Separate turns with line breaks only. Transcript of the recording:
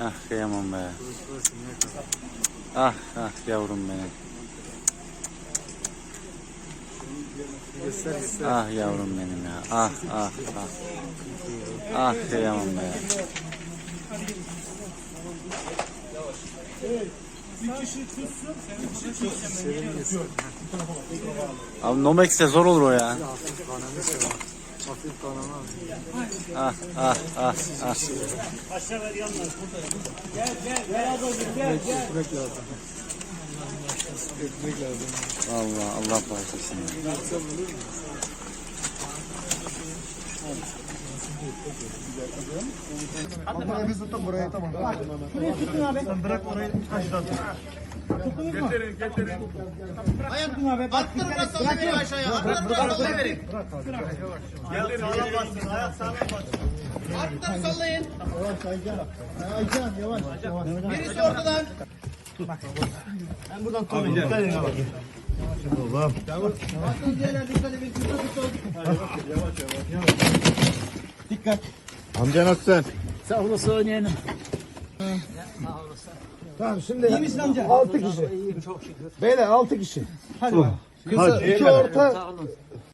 Ah kıyamam be. Ah ah yavrum benim. Ah yavrum benim ya. Ah ah ah. Ah kıyamam be. Abi Nomex'te zor olur o ya.
Hafif kanalı.
Ah ah ah ah. Allah Allah bağışlasın.
Burayı biz tutalım burayı tamam.
Şurayı tutun abi.
Sen bırak orayı taşıdan.
Getirin getirin. Ayakın abi. Attır biraz sallayın aşağıya. Attır biraz sallayın.
Gel sağlam bastın. Ayak sağlam bastın.
Attır sallayın.
Yavaş Aycan. Aycan yavaş. yavaş.
Birisi ortadan.
Ben buradan tutuyorum. Dikkat edin abi. Oğlum.
Attır diğerler dikkat edin. Tutun tutun.
Dikkat.
Amca nasılsın?
Sağ olasın oynayalım. Tamam şimdi İyi misin amca? 6 kişi. İyiyim çok şükür. Beyler 6 kişi. Hadi. Kısa, iki orta,